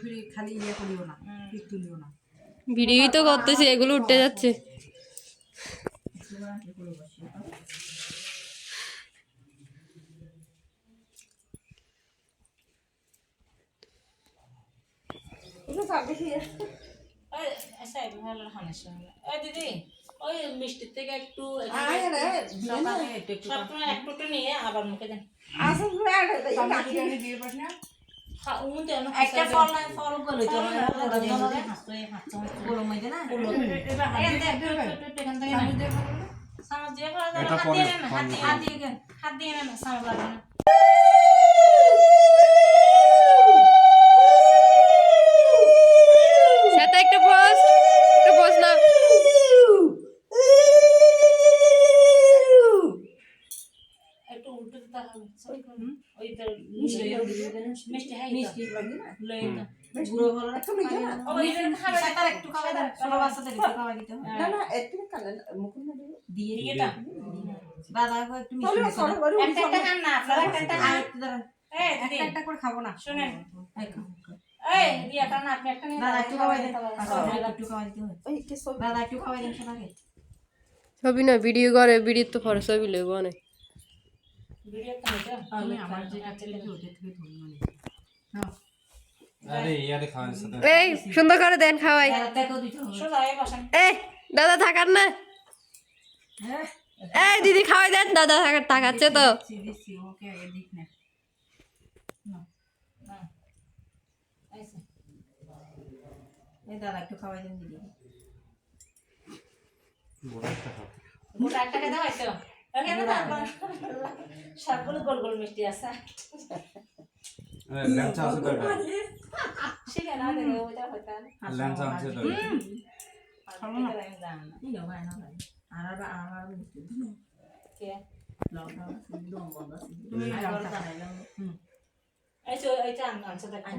ফিরে খালি ইয়ে করিও না তুলিও না। ভিডিওই তো করতেছি এগুলো উঠে যাচ্ছে। দিদি ওই মিষ্টির থেকে একটু একটু নিয়ে আবার মুখে দেন। এটা হাত পরে, হাত দিয়ে হাত দিয়ে না সাথে একটা পোস্ট একটা পোস্ট না। একটু একটু করে খাব না। শুনেন। এই আপনি একটা নিয়ে দাদা একটু খাওয়াই দেন। দাদা একটু খাওয়াই ওই কি সব দাদা একটু খাওয়াই দেন সবাইকে। ছবি না ভিডিও করে ভিডিও তো পরে ছবি লইব অনেক। এই সুন্দর করে। দেন খাওয়াই। হয়ে এই দাদা থাকার না। হ্যাঁ। এই দিদি খাওয়াই দেন দাদা থাকার তাকাচ্ছে তো। দাদা একটু খাওয়াই দেন দিদি বড় একটা খাও। সবগুলো গোল গোল মিষ্টি আছে। ল্যাংচা আছে তো সেখানে ওইটা হয়তো ল্যাংচা আছে তো আমি না। এই নাও ভাই নাও ভাই। আর আর আর আর মিষ্টি। কে? লাও লাও দম বন্ধ আছে। তুমি আর আবার হুম। এই তো এই তো আনছে দেখেন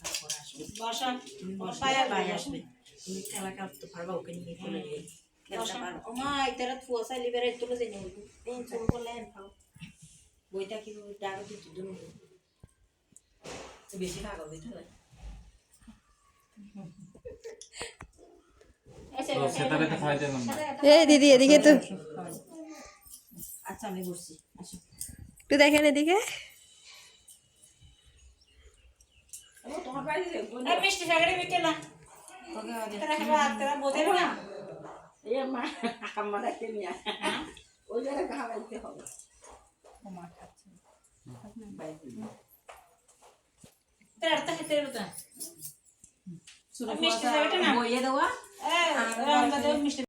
তারপর আসবে। তুমি ভাই আসবে। তুমি খেলা খেলতে পারবা ওকে নিয়ে চলে গিয়ে খেলতে পারো ওমা ইতারা থুয়া চাইলি বেরে তুলে দেই না এই চুল করলে খাও বইটা কি ডাকা দিতে দুনো বেশি ভাগ হবে তাহলে এসে তো সেটারে তো খাওয়াই দিলাম না। এই দিদি এদিকে তো। আচ্ছা আমি বসছি একটু দেখেন এদিকে তোমার বাড়ি যে এই মিষ্টি সাগরে বিকে না। মিষ্টি